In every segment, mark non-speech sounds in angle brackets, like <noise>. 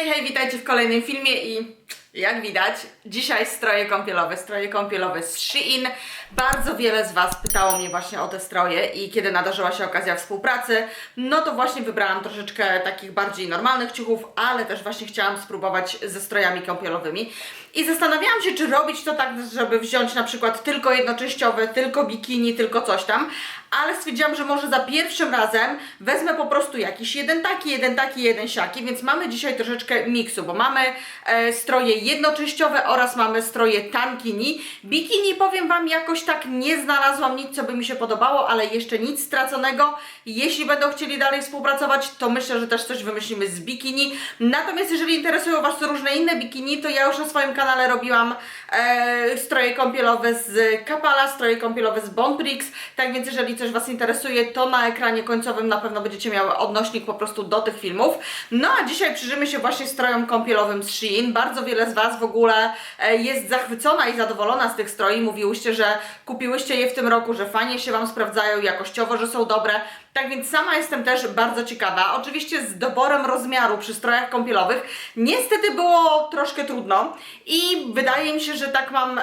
Hej, hej, witajcie w kolejnym filmie i jak widać, dzisiaj stroje kąpielowe, stroje kąpielowe z Shein. Bardzo wiele z Was pytało mnie właśnie o te stroje i kiedy nadarzyła się okazja współpracy, no to właśnie wybrałam troszeczkę takich bardziej normalnych ciuchów, ale też właśnie chciałam spróbować ze strojami kąpielowymi. I zastanawiałam się, czy robić to tak, żeby wziąć na przykład tylko jednoczęściowe, tylko bikini, tylko coś tam, ale stwierdziłam, że może za pierwszym razem wezmę po prostu jakiś jeden taki, jeden taki, jeden siaki, więc mamy dzisiaj troszeczkę miksu, bo mamy e, stroje jednoczęściowe oraz mamy stroje tankini. Bikini powiem Wam jakoś tak nie znalazłam nic, co by mi się podobało, ale jeszcze nic straconego. Jeśli będą chcieli dalej współpracować, to myślę, że też coś wymyślimy z bikini. Natomiast jeżeli interesują Was różne inne bikini, to ja już na swoim kanale robiłam e, stroje kąpielowe z Kapala, stroje kąpielowe z Bonprix, tak więc jeżeli coś Was interesuje, to na ekranie końcowym na pewno będziecie miały odnośnik po prostu do tych filmów. No a dzisiaj przyjrzymy się właśnie strojom kąpielowym z Shein. Bardzo wiele z Was w ogóle e, jest zachwycona i zadowolona z tych stroi. Mówiłyście, że kupiłyście je w tym roku, że fajnie się Wam sprawdzają, jakościowo, że są dobre. Tak więc sama jestem też bardzo ciekawa. Oczywiście z doborem rozmiaru przy strojach kąpielowych niestety było troszkę trudno i wydaje mi się, że tak mam...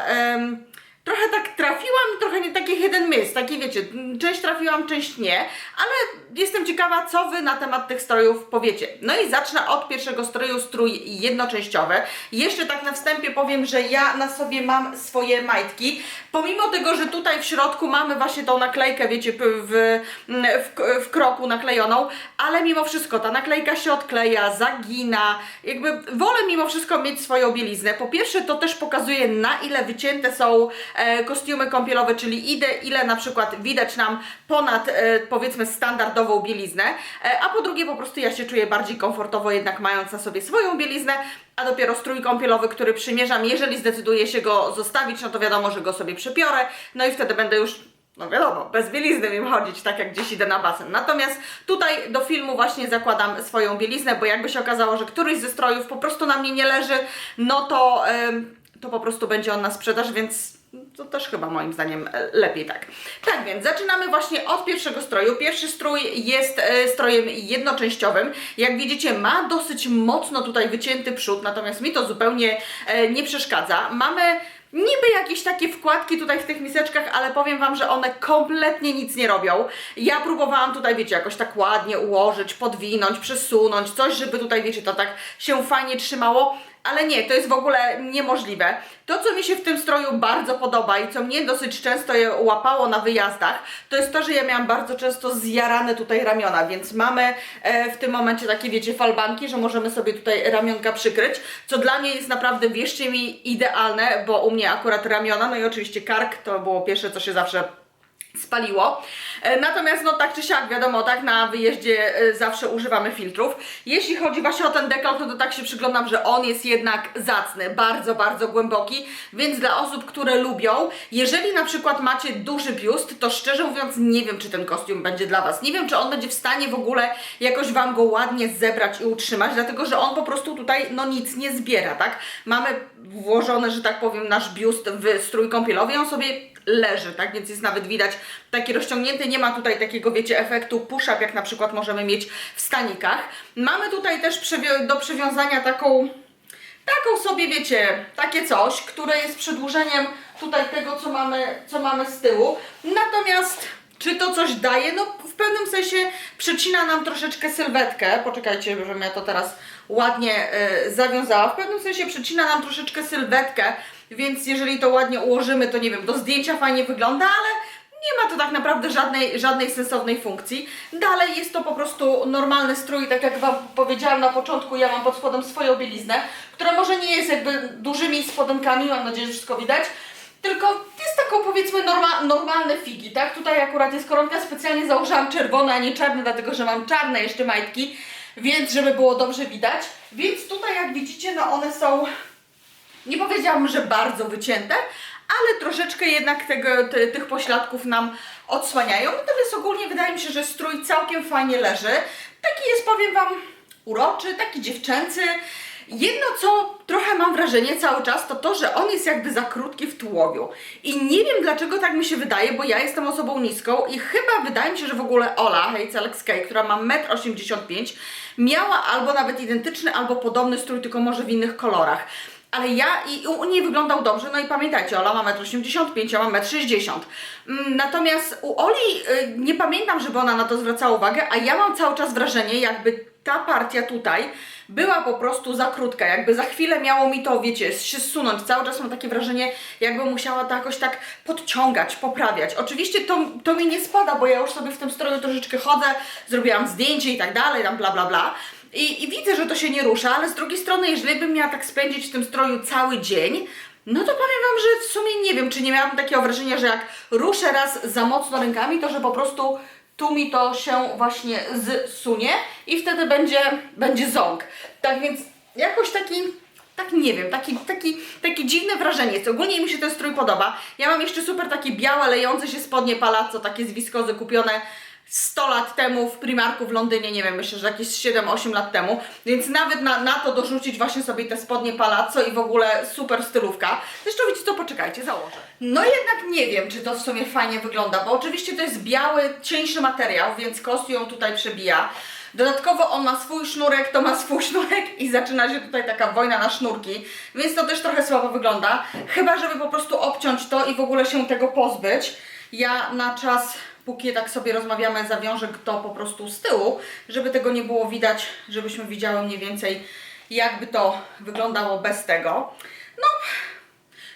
Trochę tak trafiłam, trochę nie taki hidden miss, taki wiecie, część trafiłam, część nie, ale jestem ciekawa, co Wy na temat tych strojów powiecie. No i zacznę od pierwszego stroju, strój jednoczęściowy. Jeszcze tak na wstępie powiem, że ja na sobie mam swoje majtki, pomimo tego, że tutaj w środku mamy właśnie tą naklejkę, wiecie, w, w, w kroku naklejoną, ale mimo wszystko ta naklejka się odkleja, zagina, jakby wolę mimo wszystko mieć swoją bieliznę. Po pierwsze to też pokazuje na ile wycięte są e, kostiumy kąpielowe, czyli ile, ile na przykład widać nam ponad e, powiedzmy standardową bieliznę, e, a po drugie po prostu ja się czuję bardziej komfortowo jednak mając na sobie swoją bieliznę, a dopiero strój kąpielowy, który przymierzam, jeżeli zdecyduję się go zostawić, no to wiadomo, że go sobie przepiorę, no i wtedy będę już no wiadomo, bez bielizny wiem chodzić, tak jak gdzieś idę na basen. Natomiast tutaj do filmu właśnie zakładam swoją bieliznę, bo jakby się okazało, że któryś ze strojów po prostu na mnie nie leży, no to, to po prostu będzie on na sprzedaż, więc to też chyba moim zdaniem e, lepiej tak. Tak więc zaczynamy właśnie od pierwszego stroju. Pierwszy strój jest e, strojem jednoczęściowym. Jak widzicie ma dosyć mocno tutaj wycięty przód, natomiast mi to zupełnie e, nie przeszkadza. Mamy Niby jakieś takie wkładki tutaj w tych miseczkach, ale powiem Wam, że one kompletnie nic nie robią. Ja próbowałam tutaj, wiecie, jakoś tak ładnie ułożyć, podwinąć, przesunąć, coś, żeby tutaj, wiecie, to tak się fajnie trzymało, ale nie, to jest w ogóle niemożliwe. To, co mi się w tym stroju bardzo podoba i co mnie dosyć często je łapało na wyjazdach, to jest to, że ja miałam bardzo często zjarane tutaj ramiona, więc mamy e, w tym momencie takie, wiecie, falbanki, że możemy sobie tutaj ramionka przykryć, co dla mnie jest naprawdę, wierzcie mi, idealne, bo u mnie akurat ramiona, no i oczywiście kark, to było pierwsze, co się zawsze spaliło. E, Natomiast no tak czy siak, wiadomo, tak na wyjeździe e, zawsze używamy filtrów. Jeśli chodzi właśnie o ten dekolt, no to tak się przyglądam, że on jest jednak zacny, bardzo, bardzo głęboki, więc dla osób, które lubią, jeżeli na przykład macie duży biust, to szczerze mówiąc nie wiem, czy ten kostium będzie dla Was. Nie wiem, czy on będzie w stanie w ogóle jakoś Wam go ładnie zebrać i utrzymać, dlatego, że on po prostu tutaj no nic nie zbiera, tak? Mamy włożone, że tak powiem, nasz biust w strój kąpielowy i on sobie leży, tak? Więc jest nawet widać taki rozciągnięty, nie ma tutaj takiego, wiecie, efektu push-up, jak na przykład możemy mieć w stanikach. Mamy tutaj też do przywiązania taką, taką sobie, wiecie, takie coś, które jest przedłużeniem tutaj tego, co mamy, co mamy z tyłu. Natomiast czy to coś daje? No w pewnym sensie przecina nam troszeczkę sylwetkę. Poczekajcie, żebym ja to teraz ładnie e, zawiązała. W pewnym sensie przecina nam troszeczkę sylwetkę, więc jeżeli to ładnie ułożymy, to nie wiem, do zdjęcia fajnie wygląda, ale nie ma to tak naprawdę żadnej, żadnej sensownej funkcji. Dalej jest to po prostu normalny strój, tak jak Wam powiedziałam na początku, ja mam pod spodem swoją bieliznę, która może nie jest jakby dużymi spodenkami, mam nadzieję, że wszystko widać, tylko jest taką powiedzmy norma, normalne figi, tak? Tutaj akurat jest koronka, specjalnie założyłam czerwone, a nie czarne, dlatego że mam czarne jeszcze majtki, więc żeby było dobrze widać. Więc tutaj jak widzicie, no one są nie powiedziałabym, że bardzo wycięte, ale troszeczkę jednak tego, ty, tych pośladków nam odsłaniają. Natomiast ogólnie wydaje mi się, że strój całkiem fajnie leży. Taki jest, powiem Wam, uroczy, taki dziewczęcy. Jedno, co trochę mam wrażenie cały czas, to to, że on jest jakby za krótki w tułowiu. I nie wiem dlaczego tak mi się wydaje, bo ja jestem osobą niską i chyba wydaje mi się, że w ogóle Ola, K, która ma 1,85 m, miała albo nawet identyczny, albo podobny strój, tylko może w innych kolorach. Ale ja i u niej wyglądał dobrze, no i pamiętajcie, Ola ma 1,85 m, ja mam 1,60 m. Mm, Natomiast u Oli y, nie pamiętam, żeby ona na to zwracała uwagę, a ja mam cały czas wrażenie, jakby ta partia tutaj była po prostu za krótka, jakby za chwilę miało mi to, wiecie, się zsunąć. Cały czas mam takie wrażenie, jakby musiała to jakoś tak podciągać, poprawiać. Oczywiście to, to mi nie spada, bo ja już sobie w tym stroju troszeczkę chodzę, zrobiłam zdjęcie i tak dalej, tam bla bla bla. I, I widzę, że to się nie rusza, ale z drugiej strony, jeżeli bym miała tak spędzić w tym stroju cały dzień, no to powiem Wam, że w sumie nie wiem, czy nie miałam takiego wrażenia, że jak ruszę raz za mocno rękami, to że po prostu tu mi to się właśnie zsunie i wtedy będzie, będzie ząg. Tak więc jakoś taki, tak nie wiem, taki, taki, takie dziwne wrażenie jest. Ogólnie mi się ten strój podoba. Ja mam jeszcze super takie białe, lejące się spodnie palazzo, takie z wiskozy kupione 100 lat temu w Primarku w Londynie, nie wiem, myślę, że jakieś 7-8 lat temu, więc nawet na, na to dorzucić właśnie sobie te spodnie palazzo i w ogóle super stylówka. Zresztą wiecie co, poczekajcie, założę. No jednak nie wiem, czy to w sumie fajnie wygląda, bo oczywiście to jest biały, cieńszy materiał, więc kost ją tutaj przebija. Dodatkowo on ma swój sznurek, to ma swój sznurek i zaczyna się tutaj taka wojna na sznurki, więc to też trochę słabo wygląda. Chyba, żeby po prostu obciąć to i w ogóle się tego pozbyć. Ja na czas, póki tak sobie rozmawiamy, zawiążę to po prostu z tyłu, żeby tego nie było widać, żebyśmy widziały mniej więcej jakby to wyglądało bez tego. No,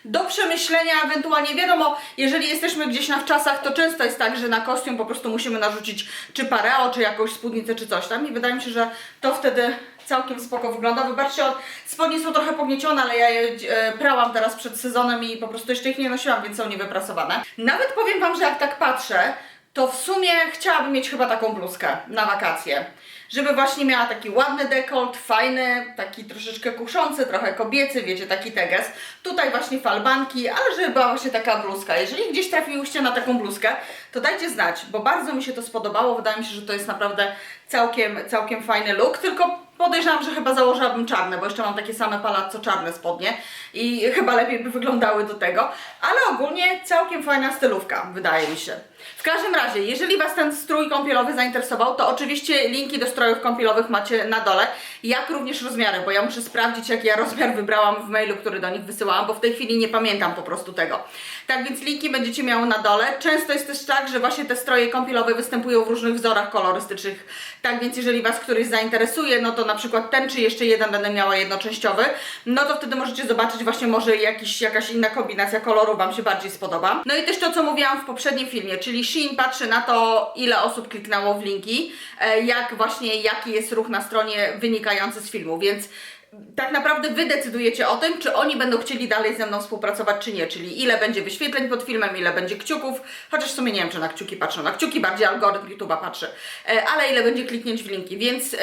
do przemyślenia, ewentualnie wiadomo, jeżeli jesteśmy gdzieś na wczasach, to często jest tak, że na kostium po prostu musimy narzucić czy pareo, czy jakąś spódnicę, czy coś tam i wydaje mi się, że to wtedy całkiem spoko wygląda. Wybaczcie, spodnie są trochę pogniecione, ale ja je e, prałam teraz przed sezonem i po prostu jeszcze ich nie nosiłam, więc są niewyprasowane. Nawet powiem Wam, że jak tak patrzę, to w sumie chciałabym mieć chyba taką bluzkę na wakacje. Żeby właśnie miała taki ładny dekolt, fajny, taki troszeczkę kuszący, trochę kobiecy, wiecie, taki teges. Tutaj właśnie falbanki, ale żeby była właśnie taka bluzka. Jeżeli gdzieś trafiłyście na taką bluzkę, to dajcie znać, bo bardzo mi się to spodobało. Wydaje mi się, że to jest naprawdę całkiem, całkiem fajny look, tylko podejrzewam, że chyba założyłabym czarne, bo jeszcze mam takie same palazzo czarne spodnie i chyba lepiej by wyglądały do tego, ale ogólnie całkiem fajna stylówka, wydaje mi się. W każdym razie, jeżeli Was ten strój kąpielowy zainteresował, to oczywiście linki do strojów kąpielowych macie na dole, jak również rozmiary, bo ja muszę sprawdzić, jaki ja rozmiar wybrałam w mailu, który do nich wysyłałam, bo w tej chwili nie pamiętam po prostu tego. Tak więc linki będziecie miały na dole. Często jest też tak, że właśnie te stroje kąpielowe występują w różnych wzorach kolorystycznych. Tak więc jeżeli Was któryś zainteresuje, no to na przykład ten czy jeszcze jeden będę miała jednoczęściowy, no to wtedy możecie zobaczyć właśnie może jakiś, jakaś inna kombinacja kolorów Wam się bardziej spodoba. No i też to, co mówiłam w poprzednim filmie, czyli Shein patrzy na to, ile osób kliknęło w linki, e, jak właśnie, jaki jest ruch na stronie wynikający z filmu, więc tak naprawdę Wy decydujecie o tym, czy oni będą chcieli dalej ze mną współpracować, czy nie, czyli ile będzie wyświetleń pod filmem, ile będzie kciuków, chociaż w sumie nie wiem, czy na kciuki patrzą, na kciuki bardziej algorytm YouTube'a patrzy, e, ale ile będzie kliknięć w linki, więc e,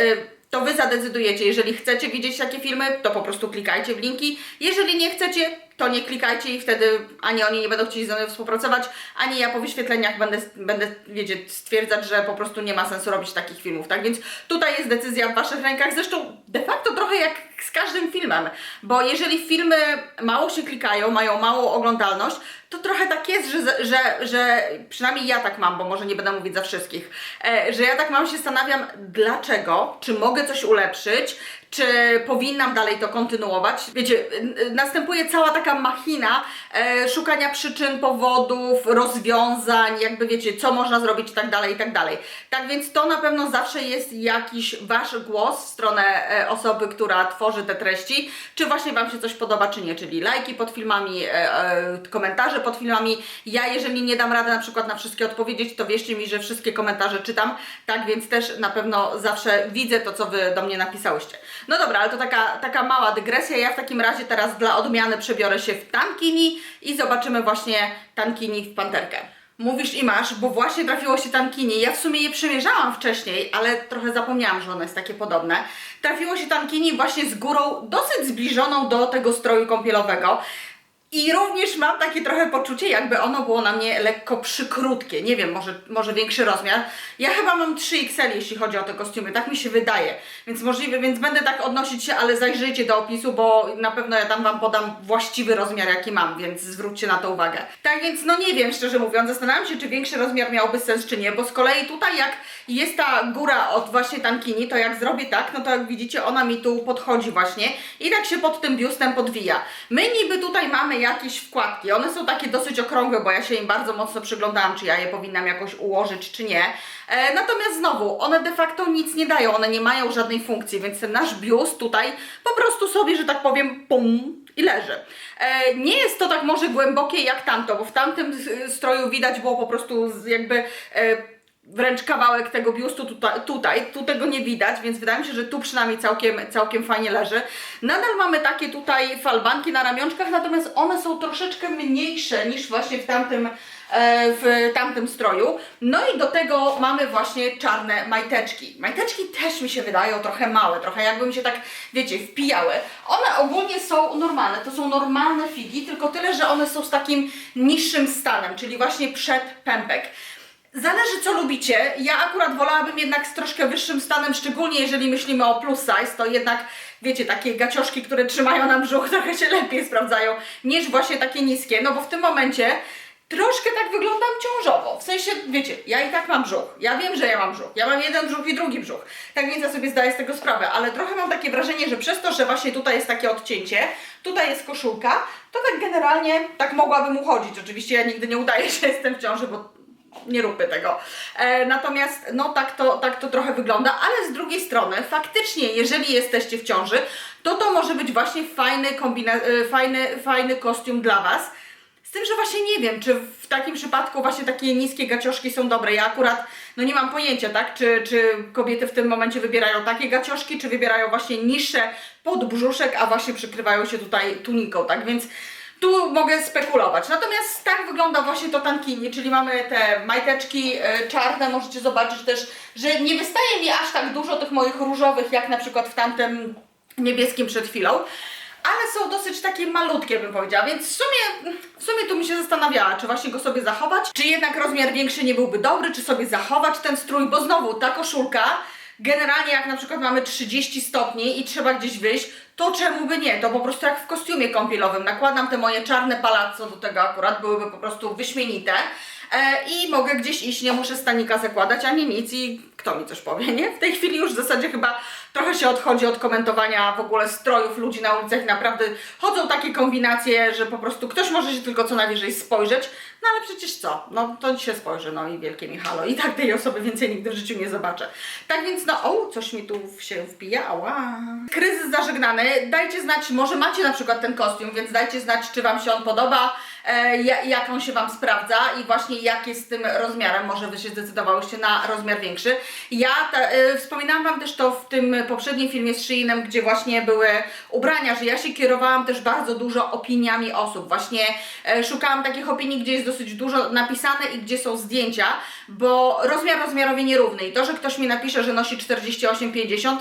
to Wy zadecydujecie, jeżeli chcecie widzieć takie filmy, to po prostu klikajcie w linki, jeżeli nie chcecie, to nie klikajcie i wtedy ani oni nie będą chcieli ze mną współpracować, ani ja po wyświetleniach będę, będę wiecie, stwierdzać, że po prostu nie ma sensu robić takich filmów, tak? Więc tutaj jest decyzja w Waszych rękach, zresztą de facto trochę jak z każdym filmem, bo jeżeli filmy mało się klikają, mają małą oglądalność, to trochę tak jest, że, że, że przynajmniej ja tak mam, bo może nie będę mówić za wszystkich, e, że ja tak mam się zastanawiam, dlaczego, czy mogę coś ulepszyć, czy powinnam dalej to kontynuować. Wiecie, następuje cała taka machina e, szukania przyczyn, powodów, rozwiązań, jakby wiecie, co można zrobić i tak dalej, i tak dalej. Tak więc to na pewno zawsze jest jakiś Wasz głos w stronę e, osoby, która tworzy te treści, czy właśnie Wam się coś podoba, czy nie, czyli lajki pod filmami, e, e, komentarze pod filmami. Ja jeżeli nie dam rady na przykład na wszystkie odpowiedzieć, to wierzcie mi, że wszystkie komentarze czytam, tak więc też na pewno zawsze widzę to, co Wy do mnie napisałyście. No dobra, ale to taka, taka mała dygresja. Ja w takim razie teraz dla odmiany przebiorę się w tankini i zobaczymy właśnie tankini w panterkę. Mówisz i masz, bo właśnie trafiło się tankini. Ja w sumie je przymierzałam wcześniej, ale trochę zapomniałam, że one jest takie podobne. Trafiło się tankini właśnie z górą dosyć zbliżoną do tego stroju kąpielowego. I również mam takie trochę poczucie, jakby ono było na mnie lekko przykrótkie. Nie wiem, może, może większy rozmiar. Ja chyba mam 3XL, jeśli chodzi o te kostiumy, tak mi się wydaje. Więc możliwe, więc będę tak odnosić się, ale zajrzyjcie do opisu, bo na pewno ja tam Wam podam właściwy rozmiar, jaki mam, więc zwróćcie na to uwagę. Tak więc, no nie wiem, szczerze mówiąc, zastanawiam się, czy większy rozmiar miałby sens, czy nie, bo z kolei tutaj jak jest ta góra od właśnie tankini, to jak zrobię tak, no to jak widzicie, ona mi tu podchodzi właśnie i tak się pod tym biustem podwija. My niby tutaj mamy jakieś wkładki, one są takie dosyć okrągłe, bo ja się im bardzo mocno przyglądałam, czy ja je powinnam jakoś ułożyć, czy nie. E, natomiast znowu, one de facto nic nie dają, one nie mają żadnej funkcji, więc ten nasz biust tutaj po prostu sobie, że tak powiem, pum, i leży. E, nie jest to tak może głębokie jak tamto, bo w tamtym stroju widać było po prostu jakby e, wręcz kawałek tego biustu tutaj, tutaj, tu tego nie widać, więc wydaje mi się, że tu przynajmniej całkiem, całkiem fajnie leży. Nadal mamy takie tutaj falbanki na ramionczkach, natomiast one są troszeczkę mniejsze niż właśnie w tamtym, e, w tamtym stroju. No i do tego mamy właśnie czarne majteczki. Majteczki też mi się wydają trochę małe, trochę jakby mi się tak, wiecie, wpijały. One ogólnie są normalne, to są normalne figi, tylko tyle, że one są z takim niższym stanem, czyli właśnie przed pępek. Zależy co lubicie. Ja akurat wolałabym jednak z troszkę wyższym stanem, szczególnie jeżeli myślimy o plus size, to jednak wiecie, takie gacioszki, które trzymają nam brzuch <laughs> trochę się lepiej sprawdzają niż właśnie takie niskie, no bo w tym momencie troszkę tak wyglądam ciążowo. W sensie, wiecie, ja i tak mam brzuch. Ja wiem, że ja mam brzuch. Ja mam jeden brzuch i drugi brzuch. Tak więc ja sobie zdaję z tego sprawę, ale trochę mam takie wrażenie, że przez to, że właśnie tutaj jest takie odcięcie, tutaj jest koszulka, to tak generalnie tak mogłabym uchodzić. Oczywiście ja nigdy nie udaję, <laughs> że jestem w ciąży, bo nie róbmy tego. E, natomiast no tak to, tak to trochę wygląda, ale z drugiej strony faktycznie, jeżeli jesteście w ciąży, to to może być właśnie fajny, kombina- e, fajny, fajny kostium dla Was. Z tym, że właśnie nie wiem, czy w takim przypadku właśnie takie niskie gacioszki są dobre. Ja akurat no nie mam pojęcia, tak, czy, czy kobiety w tym momencie wybierają takie gacioszki, czy wybierają właśnie niższe podbrzuszek, a właśnie przykrywają się tutaj tuniką, tak, więc tu mogę spekulować. Natomiast tak wygląda właśnie to tankini, czyli mamy te majteczki e, czarne, możecie zobaczyć też, że nie wystaje mi aż tak dużo tych moich różowych, jak na przykład w tamtym niebieskim przed chwilą, ale są dosyć takie malutkie, bym powiedziała, więc w sumie, w sumie tu mi się zastanawiała, czy właśnie go sobie zachować, czy jednak rozmiar większy nie byłby dobry, czy sobie zachować ten strój, bo znowu ta koszulka, generalnie jak na przykład mamy 30 stopni i trzeba gdzieś wyjść, to czemu by nie? To po prostu jak w kostiumie kąpielowym. Nakładam te moje czarne palazzo do tego akurat, byłyby po prostu wyśmienite. E, I mogę gdzieś iść, nie muszę stanika zakładać ani nic i kto mi coś powie, nie? W tej chwili już w zasadzie chyba trochę się odchodzi od komentowania w ogóle strojów ludzi na ulicach. Naprawdę chodzą takie kombinacje, że po prostu ktoś może się tylko co najwyżej spojrzeć, no ale przecież co? No to się spojrzy, no i wielkie mi halo. I tak tej osoby więcej nigdy w życiu nie zobaczę. Tak więc no, o, coś mi tu się wbija, ała. Kryzys zażegnany. Dajcie znać, może macie na przykład ten kostium, więc dajcie znać, czy Wam się on podoba, jak on się Wam sprawdza i właśnie jak jest z tym rozmiarem. Może Wy się zdecydowałyście na rozmiar większy. Ja ta, e, wspominałam Wam też to w tym poprzednim filmie z Sheinem, gdzie właśnie były ubrania, że ja się kierowałam też bardzo dużo opiniami osób. Właśnie e, szukałam takich opinii, gdzie jest dosyć dużo napisane i gdzie są zdjęcia, bo rozmiar rozmiarowi nierówny i to, że ktoś mi napisze, że nosi 48-50,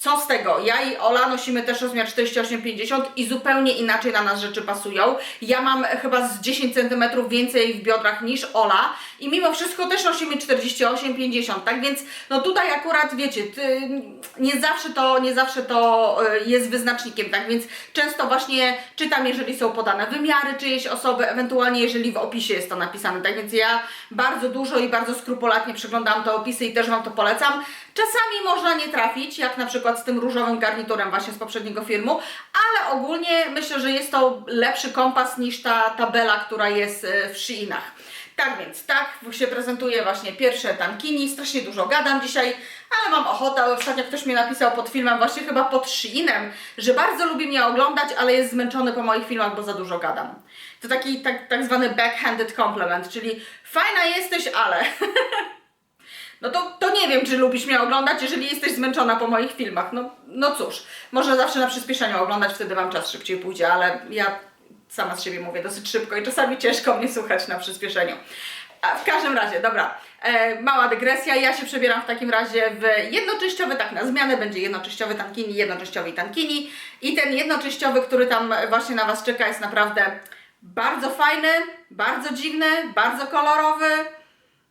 co z tego? Ja i Ola nosimy też rozmiar 48-50 i zupełnie inaczej na nas rzeczy pasują. Ja mam chyba z 10 cm więcej w biodrach niż Ola i mimo wszystko też nosimy 48-50, tak więc no tutaj akurat wiecie, ty, nie zawsze to, nie zawsze to y, jest wyznacznikiem, tak więc często właśnie czytam, jeżeli są podane wymiary czyjejś osoby, ewentualnie jeżeli w opisie jest to napisane, tak więc ja bardzo dużo i bardzo skrupulatnie przeglądam te opisy i też Wam to polecam. Czasami można nie trafić, jak na przykład z tym różowym garniturem właśnie z poprzedniego filmu, ale ogólnie myślę, że jest to lepszy kompas niż ta tabela, która jest e, w Sheinach. Tak więc, tak się prezentuje właśnie pierwsze tankini, strasznie dużo gadam dzisiaj, ale mam ochotę, ostatnio ktoś mi napisał pod filmem, właśnie chyba pod Sheinem, że bardzo lubi mnie oglądać, ale jest zmęczony po moich filmach, bo za dużo gadam. To taki tak, tak zwany backhanded compliment, czyli fajna jesteś, ale... <laughs> No to, to nie wiem, czy lubisz mnie oglądać, jeżeli jesteś zmęczona po moich filmach. No, no cóż, można zawsze na przyspieszeniu oglądać, wtedy Wam czas szybciej pójdzie, ale ja sama z siebie mówię dosyć szybko i czasami ciężko mnie słuchać na przyspieszeniu. A w każdym razie, dobra, e, mała dygresja. Ja się przebieram w takim razie w jednoczęściowy, tak na zmianę będzie jednoczęściowy tankini, jednoczęściowy tankini. I ten jednoczęściowy, który tam właśnie na Was czeka, jest naprawdę bardzo fajny, bardzo dziwny, bardzo kolorowy.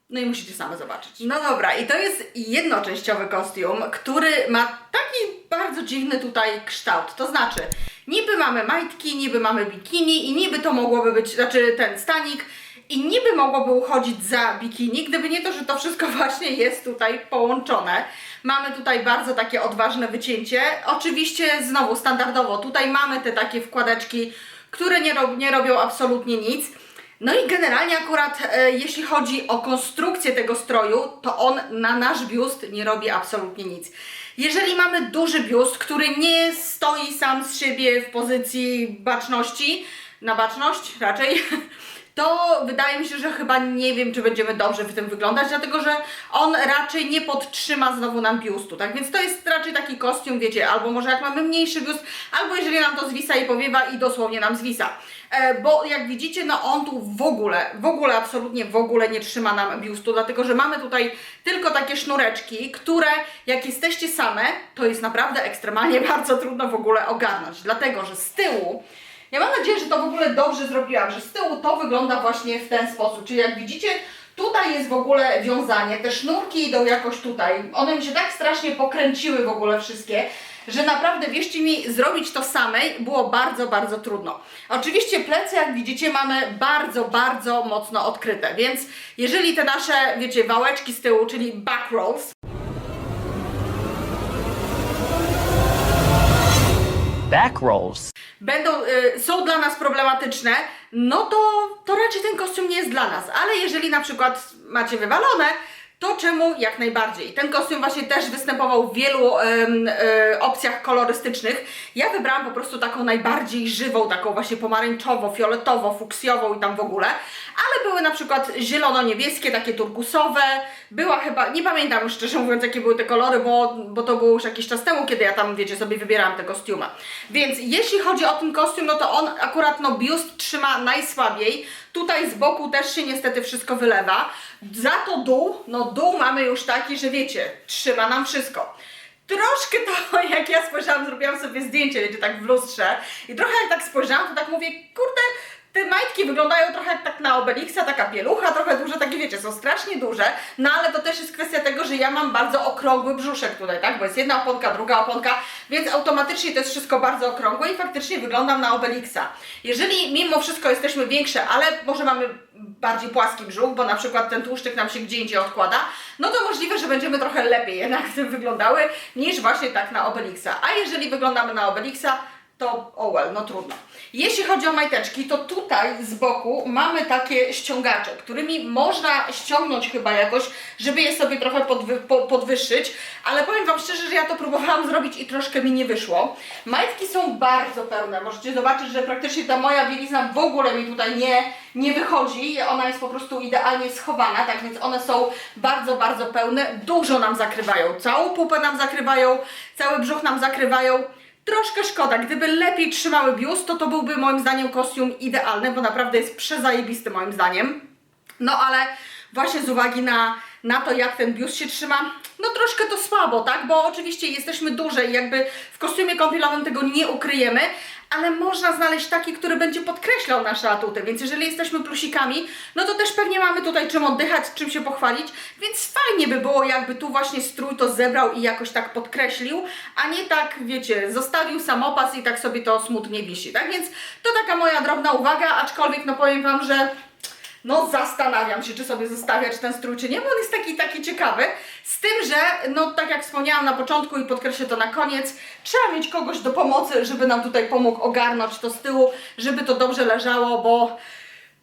No i musicie same zobaczyć. No dobra, i to jest jednoczęściowy kostium, który ma taki bardzo dziwny tutaj kształt. To znaczy, niby mamy majtki, niby mamy bikini i niby to mogłoby być, znaczy ten stanik, i niby mogłoby uchodzić za bikini, gdyby nie to, że to wszystko <laughs> właśnie jest tutaj połączone. Mamy tutaj bardzo takie odważne wycięcie. Oczywiście znowu standardowo, tutaj mamy te takie wkładeczki, które nie, rob, nie robią absolutnie nic. No i generalnie akurat e, jeśli chodzi o konstrukcję tego stroju, to on na nasz biust nie robi absolutnie nic. Jeżeli mamy duży biust, który nie stoi sam z siebie w pozycji baczności, na baczność raczej, <laughs> to wydaje mi się, że chyba nie wiem, czy będziemy dobrze w tym wyglądać, dlatego że on raczej nie podtrzyma znowu nam biustu, tak? Więc to jest raczej taki kostium, wiecie, albo może jak mamy mniejszy biust, albo jeżeli nam to zwisa i powiewa i dosłownie nam zwisa. E, bo jak widzicie, no on tu w ogóle, w ogóle, absolutnie w ogóle nie trzyma nam biustu, dlatego że mamy tutaj tylko takie sznureczki, które jak jesteście same, to jest naprawdę ekstremalnie <laughs> bardzo trudno w ogóle ogarnąć, dlatego że z tyłu ja mam nadzieję, że to w ogóle dobrze zrobiłam, że z tyłu to wygląda właśnie w ten sposób. Czyli jak widzicie, tutaj jest w ogóle wiązanie, te sznurki idą jakoś tutaj. One mi się tak strasznie pokręciły w ogóle wszystkie, że naprawdę, wierzcie mi, zrobić to samej było bardzo, bardzo trudno. Oczywiście plecy, jak widzicie, mamy bardzo, bardzo mocno odkryte, więc jeżeli te nasze, wiecie, wałeczki z tyłu, czyli back rolls, back rolls. będą, y, są dla nas problematyczne, no to, to raczej ten kostium nie jest dla nas. Ale jeżeli na przykład macie wywalone, to czemu jak najbardziej. Ten kostium właśnie też występował w wielu e, opcjach kolorystycznych. Ja wybrałam po prostu taką najbardziej żywą, taką właśnie pomarańczowo, fioletowo, fuksjową i tam w ogóle. Ale były na przykład zielono-niebieskie, takie turkusowe. Była chyba, nie pamiętam szczerze mówiąc jakie były te kolory, bo, bo to było już jakiś czas temu, kiedy ja tam, wiecie, sobie wybierałam te kostiumy. Więc jeśli chodzi o ten kostium, no to on akurat no biust trzyma najsłabiej. Tutaj z boku też się niestety wszystko wylewa. Za to dół, no dół mamy już taki, że wiecie, trzyma nam wszystko. Troszkę to, <laughs> jak ja spojrzałam, zrobiłam sobie zdjęcie, wiecie, tak w lustrze i trochę jak tak spojrzałam, to tak mówię, kurde, te majtki wyglądają trochę jak tak na Obelixa, taka pielucha, trochę duże, takie wiecie, są strasznie duże, no ale to też jest kwestia tego, że ja mam bardzo okrągły brzuszek tutaj, tak, bo jest jedna oponka, druga oponka, więc automatycznie to jest wszystko bardzo okrągłe i faktycznie wyglądam na Obelixa. Jeżeli mimo wszystko jesteśmy większe, ale może mamy bardziej płaski brzuch, bo na przykład ten tłuszczyk nam się gdzie indziej odkłada, no to możliwe, że będziemy trochę lepiej jednak tym wyglądały niż właśnie tak na Obelixa. A jeżeli wyglądamy na Obelixa, to oh well, no trudno. Jeśli chodzi o majteczki, to tutaj z boku mamy takie ściągacze, którymi można ściągnąć chyba jakoś, żeby je sobie trochę podwy, po, podwyższyć, ale powiem Wam szczerze, że ja to próbowałam zrobić i troszkę mi nie wyszło. Majtki są bardzo pełne, możecie zobaczyć, że praktycznie ta moja bielizna w ogóle mi tutaj nie, nie wychodzi, ona jest po prostu idealnie schowana, tak więc one są bardzo, bardzo pełne, dużo nam zakrywają, całą pupę nam zakrywają, cały brzuch nam zakrywają. Troszkę szkoda, gdyby lepiej trzymały biust, to to byłby moim zdaniem kostium idealny, bo naprawdę jest przezajebisty moim zdaniem. No ale właśnie z uwagi na, na to, jak ten biust się trzyma, no troszkę to słabo, tak? Bo oczywiście jesteśmy duże i jakby w kostiumie kąpielowym tego nie ukryjemy, ale można znaleźć taki, który będzie podkreślał nasze atuty, więc jeżeli jesteśmy plusikami, no to też pewnie mamy tutaj czym oddychać, czym się pochwalić, więc fajnie by było, jakby tu właśnie strój to zebrał i jakoś tak podkreślił, a nie tak, wiecie, zostawił samopas i tak sobie to smutnie wisi, tak? Więc to taka moja drobna uwaga, aczkolwiek no powiem Wam, że no zastanawiam się, czy sobie zostawiać ten strój, czy nie, bo on jest taki, taki ciekawy. Z tym, że, no tak jak wspomniałam na początku i podkreślę to na koniec, trzeba mieć kogoś do pomocy, żeby nam tutaj pomógł ogarnąć to z tyłu, żeby to dobrze leżało, bo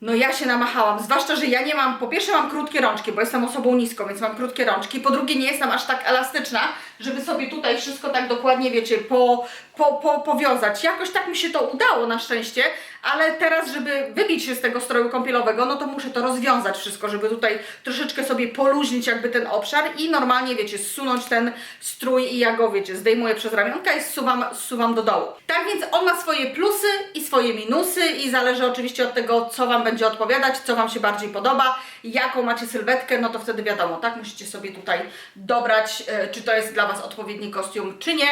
no ja się namachałam, zwłaszcza, że ja nie mam, po pierwsze mam krótkie rączki, bo jestem osobą niską, więc mam krótkie rączki, po drugie nie jestem aż tak elastyczna, żeby sobie tutaj wszystko tak dokładnie, wiecie, po, po, po, powiązać. Jakoś tak mi się to udało na szczęście, ale teraz, żeby wybić się z tego stroju kąpielowego, no to muszę to rozwiązać wszystko, żeby tutaj troszeczkę sobie poluźnić jakby ten obszar i normalnie, wiecie, zsunąć ten strój i ja go, wiecie, zdejmuję przez ramionka i zsuwam, zsuwam do dołu. Tak więc on ma swoje plusy i swoje minusy i zależy oczywiście od tego, co Wam będzie odpowiadać, co Wam się bardziej podoba, jaką macie sylwetkę, no to wtedy wiadomo, tak? Musicie sobie tutaj dobrać, e, czy to jest dla Was odpowiedni kostium, czy nie.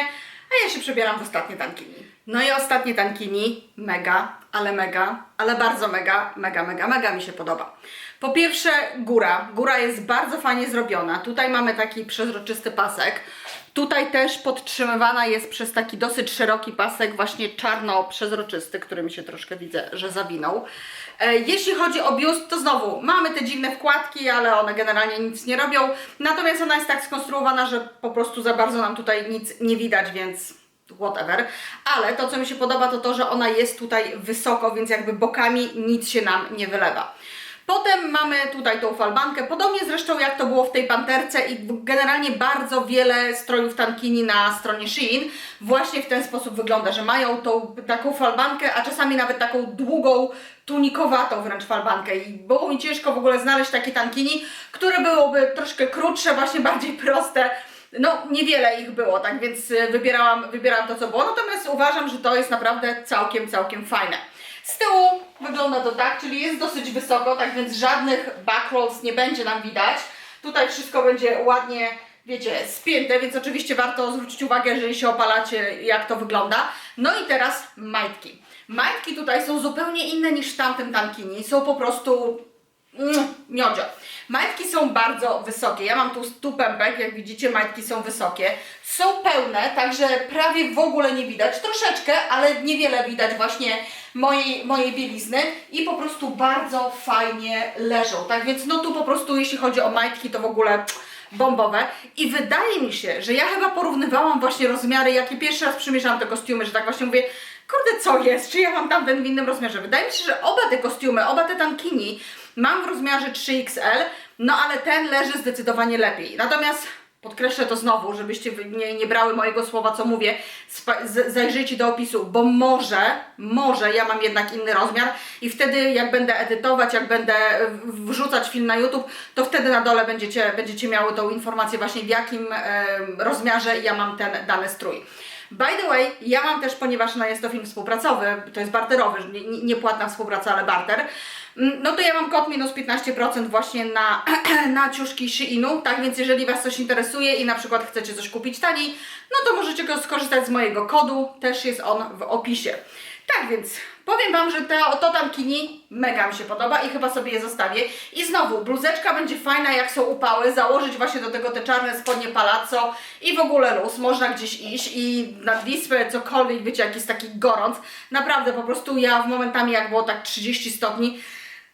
A ja się przebieram w ostatnie tankini. No i ostatnie tankini, mega, ale mega, ale bardzo mega, mega, mega, mega mi się podoba. Po pierwsze góra. Góra jest bardzo fajnie zrobiona. Tutaj mamy taki przezroczysty pasek. Tutaj też podtrzymywana jest przez taki dosyć szeroki pasek, właśnie czarno-przezroczysty, który mi się troszkę widzę, że zawinął. E, Jeśli chodzi o biust, to znowu mamy te dziwne wkładki, ale one generalnie nic nie robią. Natomiast ona jest tak skonstruowana, że po prostu za bardzo nam tutaj nic nie widać, więc whatever. Ale to, co mi się podoba, to to, że ona jest tutaj wysoko, więc jakby bokami nic się nam nie wylewa. Potem mamy tutaj tą falbankę, podobnie zresztą jak to było w tej panterce i generalnie bardzo wiele strojów tankini na stronie Shein właśnie w ten sposób wygląda, że mają tą taką falbankę, a czasami nawet taką długą, tunikowatą wręcz falbankę i było mi ciężko w ogóle znaleźć takie tankini, które byłoby troszkę krótsze, właśnie bardziej proste, no, niewiele ich było, tak więc y, wybierałam, wybierałam to, co było. Natomiast uważam, że to jest naprawdę całkiem, całkiem fajne. Z tyłu wygląda to tak, czyli jest dosyć wysoko, tak więc żadnych backrolls nie będzie nam widać. Tutaj wszystko będzie ładnie, wiecie, spięte, więc oczywiście warto zwrócić uwagę, jeżeli się opalacie, jak to wygląda. No i teraz majtki. Majtki tutaj są zupełnie inne niż w tamtym tankini. Są po prostu Mm, miodzio. Majtki są bardzo wysokie. Ja mam tu, tu jak widzicie, majtki są wysokie. Są pełne, także prawie w ogóle nie widać. Troszeczkę, ale niewiele widać właśnie mojej, mojej bielizny i po prostu bardzo fajnie leżą. Tak więc no tu po prostu, jeśli chodzi o majtki, to w ogóle bombowe. I wydaje mi się, że ja chyba porównywałam właśnie rozmiary, jakie pierwszy raz przymierzałam te kostiumy, że tak właśnie mówię, kurde, co jest? Czy ja mam tamten w innym rozmiarze? Wydaje mi się, że oba te kostiumy, oba te tankini mam w rozmiarze 3XL, no ale ten leży zdecydowanie lepiej. Natomiast podkreślę to znowu, żebyście nie, nie brały mojego słowa, co mówię, zajrzyjcie do opisu, bo może, może ja mam jednak inny rozmiar i wtedy jak będę edytować, jak będę w- wrzucać film na YouTube, to wtedy na dole będziecie, będziecie miały tą informację właśnie w jakim em, rozmiarze ja mam ten dany strój. By the way, ja mam też, ponieważ no jest to film współpracowy, to jest barterowy, nie, nie, współpraca, ale barter, no to ja mam kod minus 15% właśnie na, <clears throat> na ciuszki Sheinu, tak więc jeżeli Was coś interesuje i na przykład chcecie coś kupić taniej, no to możecie go skorzystać z mojego kodu, też jest on w opisie. Tak więc powiem Wam, że to, to tankini mega mi się podoba i chyba sobie je zostawię. I znowu, bluzeczka będzie fajna jak są upały, założyć właśnie do tego te czarne spodnie palazzo i w ogóle luz, można gdzieś iść i nad Wisłę cokolwiek, wiecie, jak jest taki gorąc. Naprawdę po prostu ja w momentami jak było tak 30 stopni,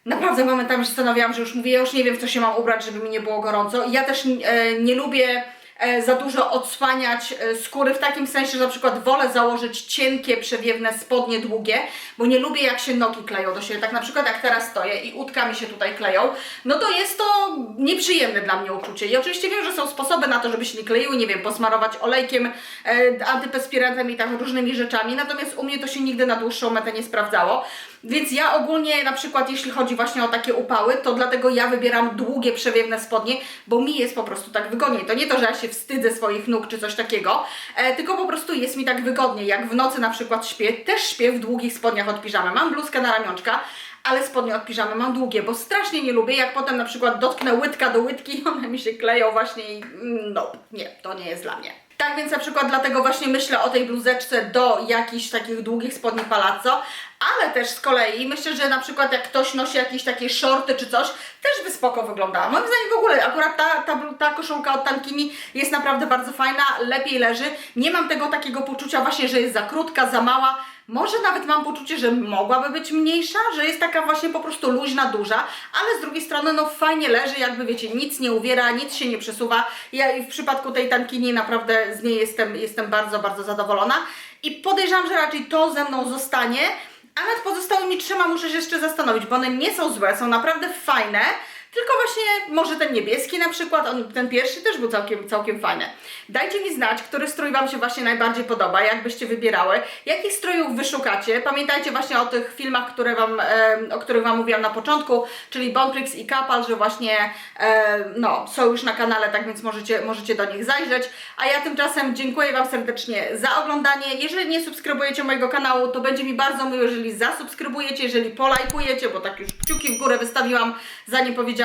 Naprawdę momentami zastanawiałam, że już mówię, ja już nie wiem w co się mam ubrać, żeby mi nie było gorąco. I ja też e, nie lubię e, za dużo odsłaniać e, skóry w takim sensie, że na przykład wolę założyć cienkie, przewiewne spodnie długie, bo nie lubię jak się nogi kleją do siebie. Tak na przykład jak teraz stoję i udka mi się tutaj kleją, no to jest to nieprzyjemne dla mnie uczucie. I oczywiście wiem, że są sposoby na to, żeby się nie kleiły, nie wiem, posmarować olejkiem, e, antyperspirentem i tak różnymi rzeczami, natomiast u mnie to się nigdy na dłuższą metę nie sprawdzało. Więc ja ogólnie na przykład jeśli chodzi właśnie o takie upały, to dlatego ja wybieram długie, przewiewne spodnie, bo mi jest po prostu tak wygodniej. To nie to, że ja się wstydzę swoich nóg czy coś takiego, e, tylko po prostu jest mi tak wygodniej. Jak w nocy na przykład śpię, też śpię w długich spodniach od piżamy. Mam bluzkę na ramionczka, ale spodnie od piżamy mam długie, bo strasznie nie lubię, jak potem na przykład dotknę łydka do łydki one mi się kleją właśnie i no, nie, to nie jest dla mnie. Tak więc na przykład dlatego właśnie myślę o tej bluzeczce do jakichś takich długich spodni palazzo, ale też z kolei myślę, że na przykład jak ktoś nosi jakieś takie shorty czy coś, też by spoko wyglądała. Moim zdaniem w ogóle akurat ta, ta, ta koszulka od Tankini jest naprawdę bardzo fajna, lepiej leży. Nie mam tego takiego poczucia właśnie, że jest za krótka, za mała. Może nawet mam poczucie, że mogłaby być mniejsza, że jest taka właśnie po prostu luźna, duża, ale z drugiej strony no fajnie leży, jakby wiecie, nic nie uwiera, nic się nie przesuwa. Ja w przypadku tej tankini naprawdę z niej jestem, jestem bardzo, bardzo zadowolona i podejrzewam, że raczej to ze mną zostanie, a nad pozostałymi trzema muszę się jeszcze zastanowić, bo one nie są złe, są naprawdę fajne, tylko właśnie może ten niebieski na przykład, on, ten pierwszy też był całkiem, całkiem fajny. Dajcie mi znać, który strój Wam się właśnie najbardziej podoba, jak byście wybierały, jakich strojów Wy szukacie. Pamiętajcie właśnie o tych filmach, które wam, e, o których Wam mówiłam na początku, czyli Bonprix i Kapal, że właśnie e, no, są już na kanale, tak więc możecie, możecie do nich zajrzeć. A ja tymczasem dziękuję Wam serdecznie za oglądanie. Jeżeli nie subskrybujecie mojego kanału, to będzie mi bardzo miło, jeżeli zasubskrybujecie, jeżeli polajkujecie, bo tak już kciuki w górę wystawiłam, zanim powiedziałam.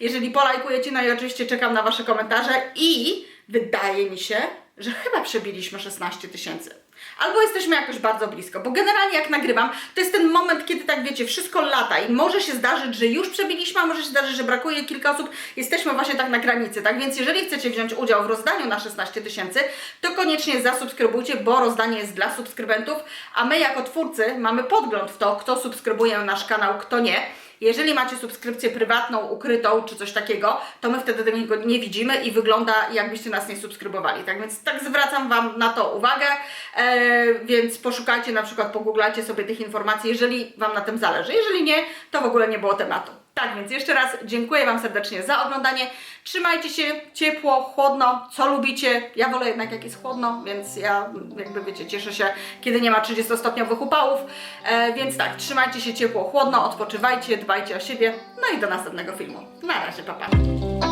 Jeżeli polajkujecie, no i oczywiście czekam na Wasze komentarze i wydaje mi się, że chyba przebiliśmy 16 tysięcy. Albo jesteśmy jakoś bardzo blisko, bo generalnie jak nagrywam, to jest ten moment, kiedy tak wiecie, wszystko lata i może się zdarzyć, że już przebiliśmy, a może się zdarzyć, że brakuje kilka osób. Jesteśmy właśnie tak na granicy, tak więc jeżeli chcecie wziąć udział w rozdaniu na 16 tysięcy, to koniecznie zasubskrybujcie, bo rozdanie jest dla subskrybentów, a my jako twórcy mamy podgląd w to, kto subskrybuje nasz kanał, kto nie. Jeżeli macie subskrypcję prywatną, ukrytą czy coś takiego, to my wtedy tego nie- widzimy i wygląda jakbyście nas nie subskrybowali. Tak więc tak zwracam Wam na to uwagę, e, więc poszukajcie na przykład, pogooglajcie sobie tych informacji, jeżeli Wam na tym zależy. Jeżeli nie, to w ogóle nie było tematu. Tak więc jeszcze raz dziękuję Wam serdecznie za oglądanie. Trzymajcie się ciepło, chłodno, co lubicie. Ja wolę jednak jak jest chłodno, więc ja jakby wiecie, cieszę się, kiedy nie ma 30-stopniowych upałów. E, więc tak, trzymajcie się ciepło, chłodno, odpoczywajcie, dbajcie o siebie. No i do następnego filmu. Na razie, papa. Pa.